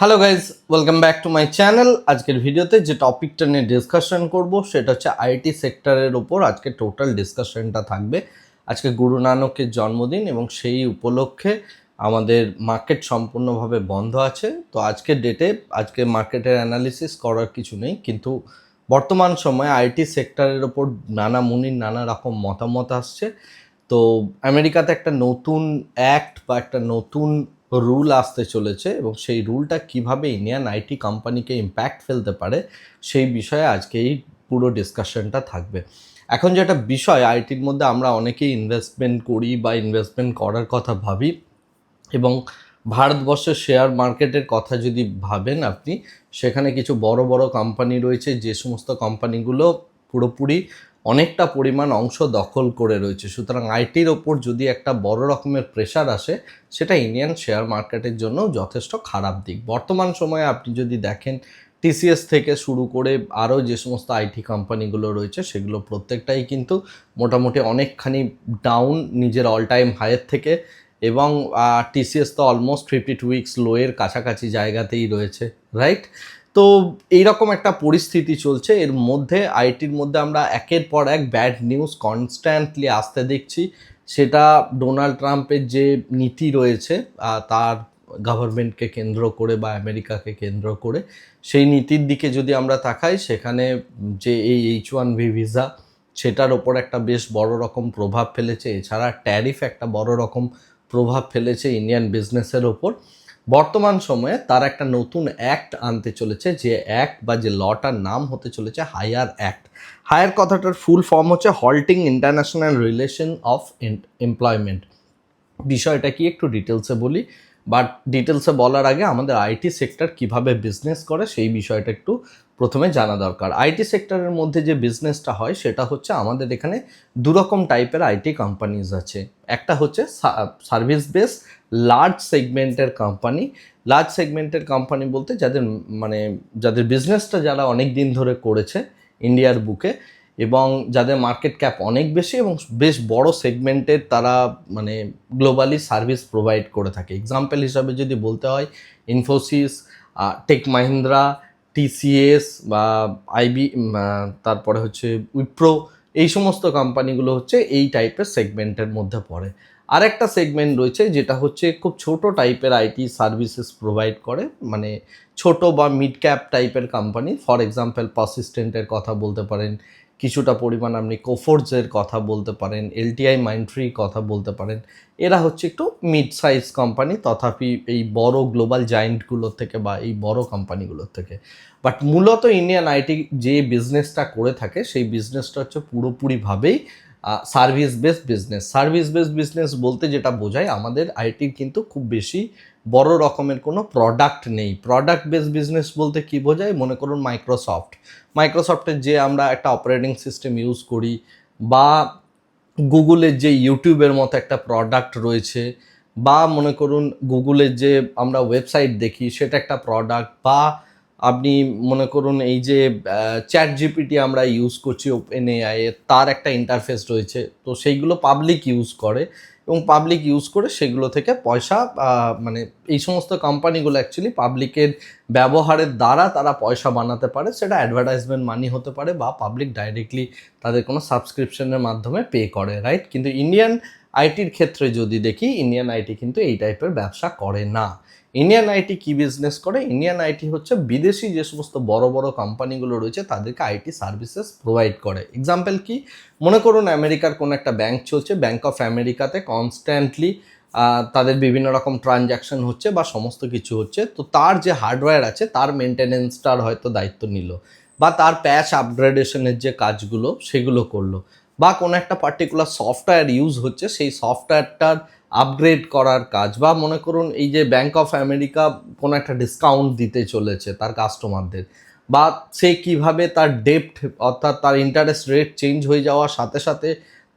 Hello guys welcome back to my channel আজকের ভিডিওতে যে টপিকটা নিয়ে ডিসকাশন করব, সেটা হচ্ছে আইটি সেক্টরের ওপর আজকে টোটাল ডিসকাশনটা থাকবে। আজকে গুরু নানকের জন্মদিন এবং সেই উপলক্ষে আমাদের মার্কেট সম্পূর্ণভাবে বন্ধ আছে। তো আজকের ডেটে আজকে মার্কেটের অ্যানালিসিস করার কিছু নেই, কিন্তু বর্তমান সময়ে আইটি সেক্টরের ওপর নানা মুনির, নানা রকম মতামত আসছে। তো আমেরিকাতে একটা নতুন অ্যাক্ট বা একটা নতুন রুল আসতে চলেছে এবং সেই রুলটা কীভাবে ইন্ডিয়ান আইটি কোম্পানিকে ইম্প্যাক্ট ফেলতে পারে সেই বিষয়ে আজকে এই পুরো ডিসকাশনটা থাকবে। এখন যেটা বিষয় আইটির মধ্যে আমরা অনেকেই ইনভেস্টমেন্ট করি বা ইনভেস্টমেন্ট করার কথা ভাবি এবং ভারতবর্ষের শেয়ার মার্কেটের কথা যদি ভাবেন আপনি, সেখানে কিছু বড় বড় কোম্পানি রয়েছে, যে সমস্ত কোম্পানিগুলো পুরোপুরি অনেকটা পরিমাণ অংশ দখল করে রয়েছে। সুতরাং আইটির ওপর যদি একটা বড় রকমের প্রেশার আসে, সেটা ইন্ডিয়ান শেয়ার মার্কেটের জন্য যথেষ্ট খারাপ দিক। বর্তমান সময়ে আপনি যদি দেখেন টিসিএস থেকে শুরু করে আরও যে সমস্ত আইটি কোম্পানিগুলো রয়েছে, সেগুলো প্রত্যেকটাই কিন্তু মোটামুটি অনেকখানি ডাউন নিজের অল টাইম হাইয়ের থেকে এবং টিসিএস তো almost fifty two weeks lower কাছাকাছি জায়গাতেই রয়েছে রাইট তো এইরকম একটা পরিস্থিতি চলছে। এর মধ্যে, আইটির মধ্যে আমরা একের পর এক ব্যাড নিউজ কনস্ট্যান্টলি আসতে দেখছি। সেটা ডোনাল্ড ট্রাম্পের যে নীতি রয়েছে তার গভর্নমেন্টকে কেন্দ্র করে বা আমেরিকাকে কেন্দ্র করে, সেই নীতির দিকে যদি আমরা তাকাই, সেখানে যে এই এইচ ওয়ান ভি ভিসা সেটার ওপর একটা বেশ বড় রকম প্রভাব ফেলেছে। এছাড়া ট্যারিফ একটা বড় রকম প্রভাব ফেলেছে ইন্ডিয়ান বিজনেসের ওপর। বর্তমান সময়ে তার একটা নতুন অ্যাক্ট আনতে চলেছে, যে অ্যাক্ট বা যে লটার নাম হতে চলেছে হায়ার অ্যাক্ট হায়ার কথাটার ফুল ফর্ম হচ্ছে halting international relation of employment বিষয়টা কি একটু ডিটেলসে বলি। বাট ডিটেলসে বলার আগে আমাদের আইটি সেক্টর কীভাবে বিজনেস করে সেই বিষয়টা একটু প্রথমে জানা দরকার। আইটি সেক্টরের মধ্যে যে বিজনেসটা হয়, সেটা হচ্ছে আমাদের এখানে দুরকম টাইপের আইটি কোম্পানিজ আছে। একটা হচ্ছে সার্ভিস বেস লার্জ সেগমেন্টের কোম্পানি লার্জ সেগমেন্টের কোম্পানি বলতে যাদের মানে যাদের বিজনেসটা যারা অনেক দিন ধরে করেছে ইন্ডিয়ার বুকে এবং যাদের মার্কেট ক্যাপ অনেক বেশি এবং বেশ বড় সেগমেন্টের তারা মানে গ্লোবালি সার্ভিস প্রোভাইড করে থাকে। এক্সাম্পল হিসাবে যদি বলতে হয় Infosys tech Mahindra T C S বা আইবি তারপরে হচ্ছে উইপ্রো এই সমস্ত কোম্পানিগুলো হচ্ছে এই টাইপের সেগমেন্টের মধ্যে পড়ে। আরেকটা সেগমেন্ট রয়েছে যেটা হচ্ছে খুব ছোট টাইপের আইটি সার্ভিসেস প্রোভাইড করে মানে ছোট বা মিড ক্যাপ টাইপের কোম্পানি ফর এক্সাম্পল পারসিস্টেন্টের কথা বলতে পারেন কিছুটা পরিমাণ আপনি কোফোর্সের কথা বলতে পারেন এলটিআই মাইন্ট্রি কথা বলতে পারেন, এরা হচ্ছে একটু মিড সাইজ কোম্পানি তথাপি এই বড় গ্লোবাল জায়েন্টগুলোর থেকে বা এই বড় কোম্পানিগুলোর থেকে। বাট মূলত ইন্ডিয়ান আইটি যে বিজনেসটা করে থাকে, সেই বিজনেসটা হচ্ছে পুরোপুরিভাবেই service based business service based business বলতে যেটা বোঝায়, আমাদের আইটির কিন্তু খুব বেশি বড় রকমের কোনো প্রোডাক্ট নেই। প্রোডাক্ট বেস বিজনেস বলতে কি বোঝায়? মনে করুন মাইক্রোসফট মাইক্রোসফটের যে আমরা একটা অপারেটিং সিস্টেম ইউজ করি বা গুগলের যে ইউটিউবের মতো একটা প্রোডাক্ট রয়েছে বা মনে করুন গুগলের যে আমরা ওয়েবসাইট দেখি সেটা একটা প্রোডাক্ট বা আপনি মনে করুন এই যে চ্যাট জিপিটি আমরা ইউজ করছি ওপেন এআই তার একটা ইন্টারফেস রয়েছে। তো সেইগুলো পাবলিক ইউজ করে। এবং পাবলিক ইউজ করে সেগুলো থেকে পয়সা মানে এই সমস্ত কোম্পানিগুলো অ্যাকচুয়ালি পাবলিকের ব্যবহারের দ্বারা তারা পয়সা বানাতে পারে। সেটা অ্যাডভার্টাইজমেন্ট মানি হতে পারে বা পাবলিক ডাইরেক্টলি তাদের কোনো সাবস্ক্রিপশনের মাধ্যমে পে করে রাইট কিন্তু ইন্ডিয়ান আইটির ক্ষেত্রে যদি দেখি ইন্ডিয়ান আইটি কিন্তু এই টাইপের ব্যবসা করে না। ইন্ডিয়ান আইটি কি বিজনেস করে? ইন্ডিয়ান আইটি হচ্ছে বিদেশি যে সমস্ত বড় বড় কোম্পানিগুলো রয়েছে, তাদেরকে আইটি সার্ভিসেস প্রোভাইড করে। এক্সাম্পল কি? মনে করুন আমেরিকার কোনো একটা ব্যাংক চলছে ব্যাংক অফ আমেরিকাতে কনস্ট্যান্টলি তাদের বিভিন্ন রকম ট্রানজ্যাকশন হচ্ছে বা সমস্ত কিছু হচ্ছে। তো তার যে হার্ডওয়্যার আছে, তার মেনটেনেন্সটার হয়তো দায়িত্ব নিল বা তার প্যাচ আপগ্রেডেশনের যে কাজগুলো, সেগুলো করল। বা কোনো একটা পার্টিকুলার সফটওয়্যার ইউজ হচ্ছে, সেই সফটওয়্যারটার আপগ্রেড করার কাজ বা মনে করুন এই যে ব্যাঙ্ক অফ আমেরিকা কোনো একটা ডিসকাউন্ট দিতে চলেছে তার কাস্টমারদের বা সে কীভাবে তার ডেপ্ট অর্থাৎ তার ইন্টারেস্ট রেট চেঞ্জ হয়ে যাওয়ার সাথে সাথে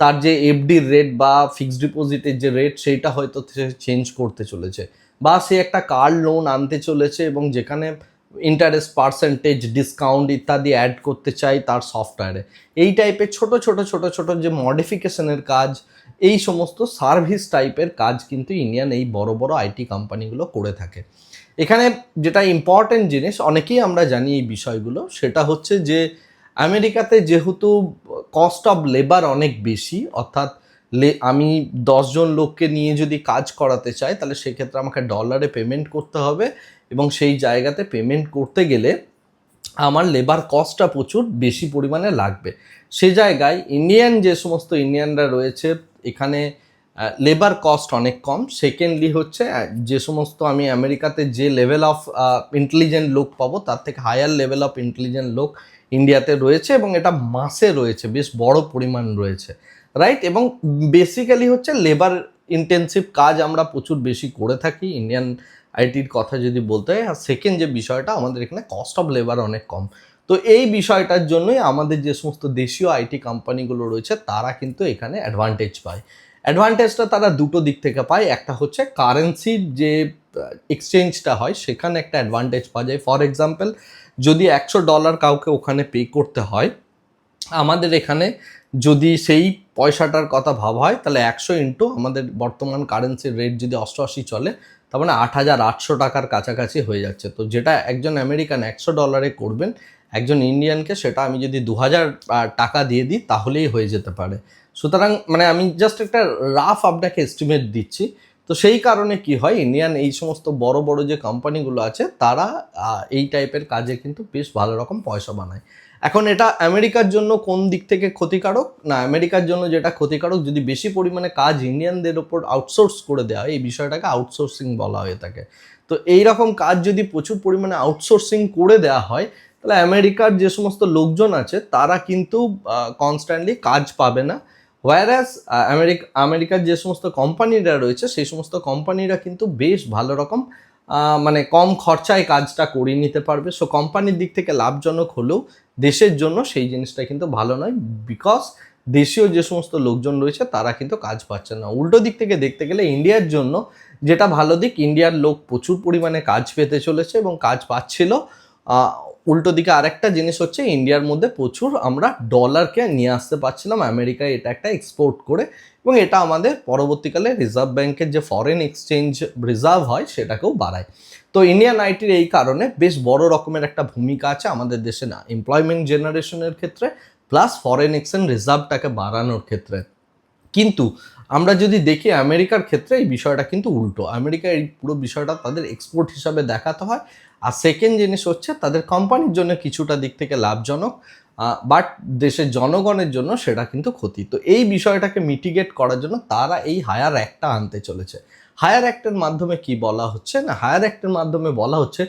তার যে এফডির রেট বা ফিক্সড ডিপোজিটের যে রেট সেইটা হয়তো সে চেঞ্জ করতে চলেছে, বা সে একটা কার লোন আনতে চলেছে এবং যেখানে ইন্টারেস্ট পার্সেন্টেজ ডিসকাউন্ট ইত্যাদি অ্যাড করতে চাই তার সফটওয়্যারে এই টাইপের ছোট ছোট ছোট ছোট যে মডিফিকেশনের কাজ, এই সমস্ত সার্ভিস টাইপের কাজ কিন্তু ইন্ডিয়ান এই বড় বড় আইটি কোম্পানিগুলো করে থাকে। এখানে যেটা ইম্পর্টেন্ট জিনিস, অনেকেই আমরা জানি এই বিষয়গুলো, সেটা হচ্ছে যে আমেরিকাতে যেহেতু কস্ট অফ লেবার অনেক বেশি, অর্থাৎ লে, আমি দশজন লোককে নিয়ে যদি কাজ করাতে চাই, তাহলে সেক্ষেত্রে আমাকে ডলারে পেমেন্ট করতে হবে। এবং সেই জায়গাতে পেমেন্ট করতে গেলে আমার লেবার কস্টটা প্রচুর বেশি পরিমাণে লাগবে। সে জায়গায় ইন্ডিয়ান যে সমস্ত ইন্ডিয়ানরা রয়েছে, এখানে লেবার কস্ট অনেক কম। সেকেন্ডলি হচ্ছে যে সমস্ত আমি আমেরিকাতে যে লেভেল অফ ইন্টেলিজেন্ট লোক পাবো, তার থেকে হায়ার লেভেল অফ ইন্টেলিজেন্ট লোক ইন্ডিয়াতে রয়েছে এবং এটা মাসে রয়েছে, বেশ বড় পরিমাণ রয়েছে রাইট এবং বেসিক্যালি হচ্ছে লেবার ইন্টেন্সিভ কাজ আমরা প্রচুর বেশি করে থাকি। ইন্ডিয়ান আইটির কথা যদি বলতে হয়, আর সেকেন্ড যে বিষয়টা, আমাদের এখানে কস্ট অফ লেবার অনেক কম। তো এই বিষয়টার জন্যই আমাদের যে সমস্ত দেশীয় আইটি কোম্পানিগুলো রয়েছে, তারা কিন্তু এখানে অ্যাডভান্টেজ পায়। অ্যাডভান্টেজটা তারা দুটো দিক থেকে পায়। একটা হচ্ছে কারেন্সির যে এক্সচেঞ্জটা হয়, সেখানে একটা অ্যাডভান্টেজ পাওয়া যায়। ফর এক্সাম্পল যদি একশো ডলার কাউকে ওখানে পে করতে হয়, আমাদের এখানে যদি সেই পয়সাটার কথা ভাবা হয়, তাহলে একশো ইন্টু আমাদের বর্তমান কারেন্সির রেট যদি অষ্টআশি চলে, তার মানে আট হাজার আটশো টাকার কাছাকাছি হয়ে যাচ্ছে। তো যেটা একজন আমেরিকান একশো ডলারে করবেন, একজন ইন্ডিয়ানকে সেটা আমি যদি দু হাজার টাকা দিয়ে দিই, তাহলেই হয়ে যেতে পারে। সুতরাং মানে আমি জাস্ট একটা রাফ আপনাকে এস্টিমেট দিচ্ছি। তো সেই কারণে কি হয় ইন্ডিয়ান এই সমস্ত বড় বড় যে কোম্পানিগুলো আছে, তারা এই টাইপের কাজে কিন্তু বেশ ভালো রকম পয়সা বানায়। এখন এটা আমেরিকার জন্য কোন দিক থেকে ক্ষতিকারক? না, আমেরিকার জন্য যেটা ক্ষতিকারক, যদি বেশি পরিমাণে কাজ ইন্ডিয়ানদের ওপর আউটসোর্স করে দেওয়া হয়, এই বিষয়টাকে আউটসোর্সিং বলা হয়ে থাকে। তো এই রকম কাজ যদি প্রচুর পরিমাণে আউটসোর্সিং করে দেওয়া হয়, তাহলে আমেরিকার যে সমস্ত লোকজন আছে, তারা কিন্তু কনস্ট্যান্টলি কাজ পাবে না। ওয়ারাস আমেরিকা আমেরিকার যে সমস্ত কোম্পানিরা রয়েছে, সেই সমস্ত কোম্পানিরা কিন্তু বেশ ভালো রকম মানে কম খরচায় কাজটা করিয়ে নিতে পারবে। সো কোম্পানির দিক থেকে লাভজনক হলেও দেশের জন্য সেই জিনিসটা কিন্তু ভালো নয়। বিকজ দেশীয় যে সমস্ত লোকজন রয়েছে, তারা কিন্তু কাজ পাচ্ছে না। উল্টো দিক থেকে দেখতে গেলে ইন্ডিয়ার জন্য যেটা ভালো দিক ইন্ডিয়ার লোক প্রচুর পরিমাণে কাজ পেতে চলেছে এবং কাজ পাচ্ছিল। উল্টো দিকে আরেকটা জিনিস হচ্ছে ইন্ডিয়ার মধ্যে প্রচুর আমরা ডলারকে নিয়ে আসতে পারছিলাম। আমেরিকায় এটা একটা এক্সপোর্ট করে এবং এটা আমাদের পরবর্তীকালে রিজার্ভ ব্যাংকের যে ফরেন এক্সচেঞ্জ রিজার্ভ হয় সেটাকেও বাড়ায়। তো ইন্ডিয়ান আইটির এই কারণে বেশ বড় রকমের একটা ভূমিকা আছে আমাদের দেশে না এমপ্লয়মেন্ট জেনারেশনের ক্ষেত্রে প্লাস ফরেন এক্সচেঞ্জ রিজার্ভটাকে বাড়ানোর ক্ষেত্রে। কিন্তু আমরা যদি দেখি আমেরিকার ক্ষেত্রে এই বিষয়টা কিন্তু উল্টো। আমেরিকা এই পুরো বিষয়টা তাদের এক্সপোর্ট হিসাবে দেখাতে হয়। আর সেকেন্ড জিনিস হচ্ছে তাদের কোম্পানির জন্য কিছুটা দিক থেকে লাভজনক বাট দেশের জনগণের জন্য সেটা কিন্তু ক্ষতি। তো এই বিষয়টাকে মিটিগেট করার জন্য তারা এই হায়ার অ্যাক্টটা আনতে চলেছে। হায়ার অ্যাক্টের মাধ্যমে কি বলা হচ্ছে? না হায়ার অ্যাক্টের মাধ্যমে বলা হচ্ছে,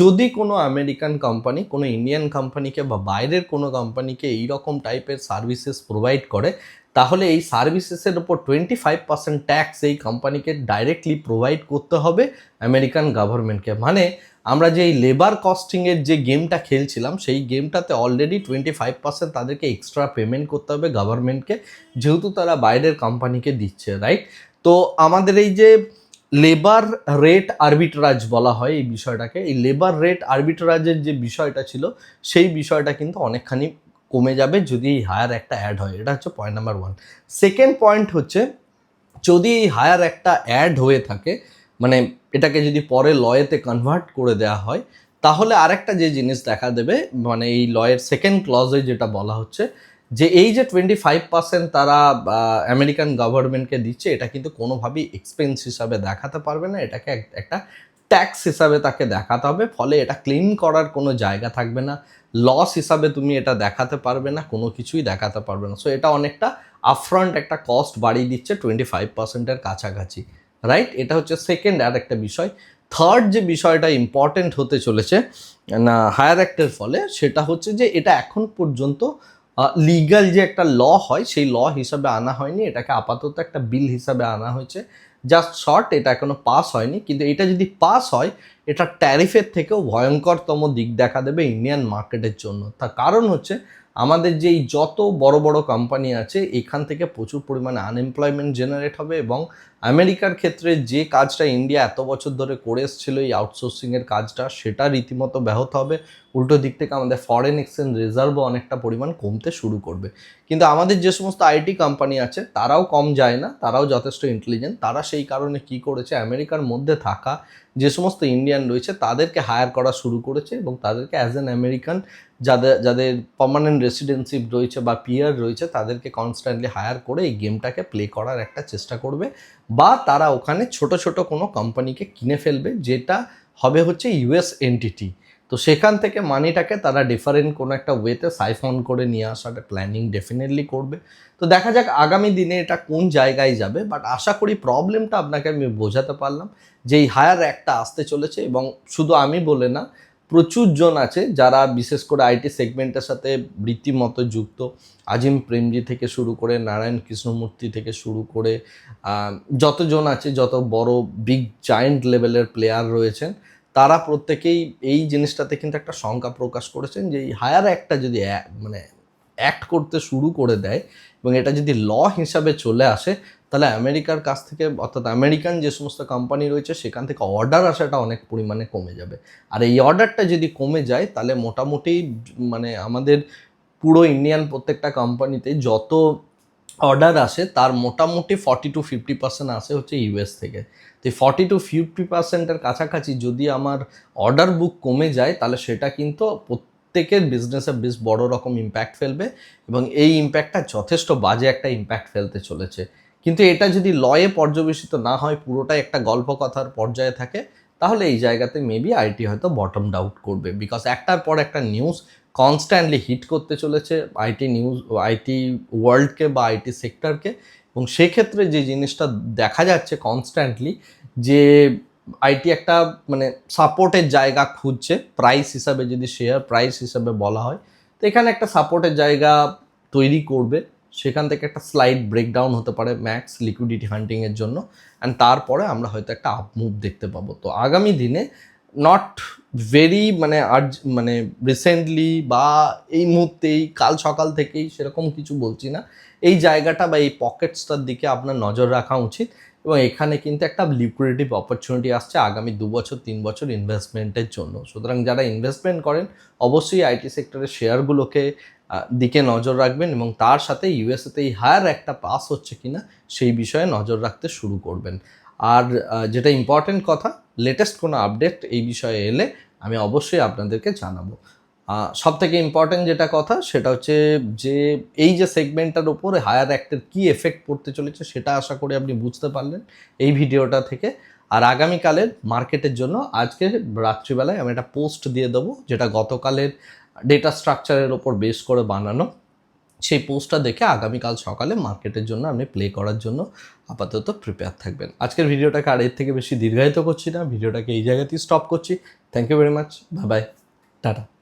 যদি কোনো আমেরিকান কোম্পানি কোনো ইন্ডিয়ান কোম্পানিকে বা বাইরের কোনো কোম্পানিকে এই রকম টাইপের সার্ভিসেস প্রোভাইড করে তাহলে এই সার্ভিসেসের ওপর টোয়েন্টি ফাইভ পার্সেন্ট ট্যাক্স এই কোম্পানিকে ডাইরেক্টলি প্রোভাইড করতে হবে আমেরিকান গভর্নমেন্টকে মানে আমরা যে এই লেবার কস্টিংয়ের যে গেমটা খেলছিলাম, সেই গেমটাতে অলরেডি টোয়েন্টি ফাইভ পার্সেন্ট তাদেরকে এক্সট্রা পেমেন্ট করতে হবে গভর্নমেন্টকে যেহেতু তারা বাইরের কোম্পানিকে দিচ্ছে রাইট তো আমাদের এই যে লেবার রেট আরবিট্রাজ বলা হয় এই বিষয়টাকে, এই লেবার রেট আরবিট্রাজের যে বিষয়টা ছিল, সেই বিষয়টা কিন্তু অনেকখানি কমে যাবে যদি এই হায়ার একটা অ্যাড হয়, এটা হচ্ছে point number one second point হচ্ছে, যদি এই হায়ার একটা অ্যাড হয়ে থাকে মানে এটাকে যদি পরে লয়েতে কনভার্ট করে দেওয়া হয়, তাহলে আরেকটা যে জিনিস দেখা দেবে মানে এই লয়ের সেকেন্ড ক্লজে যেটা বলা হচ্ছে, যে এই যে টোয়েন্টি ফাইভ পার্সেন্ট তারা আমেরিকান গভর্নমেন্টকে দিচ্ছে, এটা কিন্তু কোনোভাবেই এক্সপেন্স হিসাবে দেখাতে পারবে না, এটাকে একটা ট্যাক্স হিসাবে তাকে দেখাতে হবে, ফলে এটা ক্লেম করার কোনো জায়গা থাকবে না। লস হিসাবে তুমি এটা দেখাতে পারবে না, কোনো কিছুই দেখাতে পারবে না। সো এটা অনেকটা আপফ্রন্ট একটা কস্ট বাড়িয়ে দিচ্ছে টোয়েন্টি ফাইভ পার্সেন্টের কাছাকাছি রাইট এটা হচ্ছে সেকেন্ড আর একটা বিষয়। থার্ড যে বিষয়টা ইম্পর্টেন্ট হতে চলেছে, না হায়ার অ্যাক্টের ফলে, সেটা হচ্ছে যে এটা এখন পর্যন্ত লিগাল যে একটা ল হয়, সেই ল হিসাবে আনা হয়নি। এটাকে আপাতত একটা বিল হিসাবে আনা হয়েছে। জাস্ট শর্ট এটা এখনও পাস হয়নি। কিন্তু এটা যদি পাস হয়, এটা ট্যারিফের থেকেও ভয়ঙ্করতম দিক দেখা দেবে ইন্ডিয়ান মার্কেটের জন্য। তার কারণ হচ্ছে আমাদের যেই যত বড় বড় কোম্পানি আছে, এখান থেকে প্রচুর পরিমাণে আনএমপ্লয়মেন্ট জেনারেট হবে এবং আমেরিকার ক্ষেত্রে যে কাজটা ইন্ডিয়া এত বছর ধরে করে এসেছিল, এই আউটসোর্সিংয়ের কাজটা, সেটা রীতিমতো ব্যাহত হবে। উল্টো দিক থেকে আমাদের ফরেন এক্সচেঞ্জ রিজার্ভও অনেকটা পরিমাণ কমতে শুরু করবে। কিন্তু আমাদের যে সমস্ত আইটি কোম্পানি আছে, তারাও কম যায় না, তারাও যথেষ্ট ইন্টেলিজেন্ট তারা সেই কারণে কি করেছে, আমেরিকার মধ্যে থাকা যে সমস্ত ইন্ডিয়ান রয়েছে, তাদেরকে হায়ার করা শুরু করেছে এবং তাদেরকে অ্যাজ অ্যান আমেরিকান যাদের যাদের পার্মানেন্ট রেসিডেন্সিপ রয়েছে বা পিয়ার রয়েছে, তাদেরকে কনস্ট্যান্টলি হায়ার করে এই গেমটাকে প্লে করার একটা চেষ্টা করবে বা তারা ওখানে ছোট ছোট কোনো কোম্পানিকে কিনে ফেলবে, যেটা হবে হচ্ছে ইউএস এনটিটি তো সেখান থেকে মানিটাকে তারা ডিফারেন্ট কোনো একটা ওয়েতে সাইফন করে নিয়ে আসার প্ল্যানিং ডেফিনেটলি করবে। তো দেখা যাক আগামী দিনে এটা কোন জায়গায় যাবে বাট আশা করি প্রবলেমটা আপনাকে আমি বোঝাতে পারলাম যে এই হায়ার একটা আসতে চলেছে এবং শুধু আমি বলে না প্রচুর জন আছে যারা বিশেষ করে আইটি সেগমেন্টের সাথে রীতিমতো যুক্ত। আজিম প্রেমজি থেকে শুরু করে, নারায়ণ কৃষ্ণমূর্তি থেকে শুরু করে যতজন আছে, যত বড় বিগ জায়েন্ট লেভেলের প্লেয়ার রয়েছেন, তারা প্রত্যেকেই এই জিনিসটাতে কিন্তু একটা শঙ্কা প্রকাশ করেছেন যে এই হায়ার একটা যদি মানে অ্যাক্ট করতে শুরু করে দেয় এবং এটা যদি ল হিসাবে চলে আসে তাহলে আমেরিকার কাছ থেকে, অর্থাৎ আমেরিকান যে সমস্ত কোম্পানি রয়েছে, সেখান থেকে অর্ডার আসাটা অনেক পরিমাণে কমে যাবে। আর এই অর্ডারটা যদি কমে যায়, তাহলে মোটামুটি মানে আমাদের পুরো ইন্ডিয়ান প্রত্যেকটা কোম্পানিতে যত অর্ডার আসে, তার মোটামুটি ফর্টি টু ফিফটি পার্সেন্ট আসে হচ্ছে ইউএস থেকে। তো ফর্টি টু ফিফটি পার্সেন্টের কাছাকাছি যদি আমার অর্ডার বুক কমে যায়, তাহলে সেটা কিন্তু প্রত্যেকের বিজনেসে বেশ বড় রকম ইম্প্যাক্ট ফেলবে এবং এই ইম্প্যাক্টটা যথেষ্ট বাজে একটা ইম্প্যাক্ট ফেলতে চলেছে। কিন্তু এটা যদি লয়ে পর্যবেসিত না হয়, পুরোটাই একটা গল্প কথার পর্যায়ে থাকে, তাহলে এই জায়গাতে মেবি আইটি হয়তো বটম ডাউট করবে। বিকজ একটার পর একটা নিউজ কনস্ট্যান্টলি হিট করতে চলেছে আইটি নিউজ আইটি ওয়ার্ল্ডকে বা আইটি সেক্টরকে এবং সেক্ষেত্রে যে জিনিসটা দেখা যাচ্ছে কনস্ট্যান্টলি যে আইটি একটা মানে সাপোর্টের জায়গা খুঁজছে প্রাইস হিসাবে যদি শেয়ার প্রাইস হিসাবে বলা হয়, তো এখানে একটা সাপোর্টের জায়গা তৈরি করবে। সেখান থেকে একটা স্লাইড ব্রেকডাউন হতে পারে ম্যাক্স লিকুইডিটি হান্টিংয়ের জন্য অ্যান্ড তারপরে আমরা হয়তো একটা আপ মুভ দেখতে পাবো। তো আগামী দিনে নট ভেরি মানে আর্জ মানে রিসেন্টলি বা এই মুহূর্তেই, কাল সকাল থেকেই সেরকম কিছু বলছি না। এই জায়গাটা বা এই পকেটসটার দিকে আপনার নজর রাখা উচিত। এবং এখানে কিন্তু একটা লিকুইডিটিভ অপরচুনিটি আসছে আগামী দু বছর, তিন বছর ইনভেস্টমেন্টের জন্য। সুতরাং যারা ইনভেস্টমেন্ট করেন, অবশ্যই আইটি সেক্টরের শেয়ারগুলোকে দিকে নজর রাখবেন এবং তার সাথে ইউএসএতে এই হায়ার একটা পাস হচ্ছে কিনা সেই বিষয়ে নজর রাখতে শুরু করবেন। আর যেটা ইম্পর্টেন্ট কথা লেটেস্ট কোনো আপডেট এই বিষয়ে এলে আমি অবশ্যই আপনাদেরকে জানাব। সব থেকে ইম্পর্টেন্ট যেটা কথা, সেটা হচ্ছে যে, এই যে সেগমেন্টটার উপরে হায়ার অ্যাক্টের কী এফেক্ট পড়তে চলেছে, সেটা আশা করি আপনি বুঝতে পারলেন এই ভিডিওটা থেকে। আর আগামীকালের মার্কেটের জন্য আজকে রাত্রিবেলায় আমি একটা পোস্ট দিয়ে দেবো, যেটা গতকালের ডেটা স্ট্রাকচারের ওপর বেস করে বানানো। সেই পোস্টটা দেখে আগামীকাল সকালে মার্কেটের জন্য আপনি প্লে করার জন্য আপাতত প্রিপেয়ার থাকবেন। আজকের ভিডিওটাকে আর এর থেকে বেশি দীর্ঘায়িত করছি না ভিডিওটাকে এই জায়গাতেই স্টপ করছি। Thank you very much bye bye tata.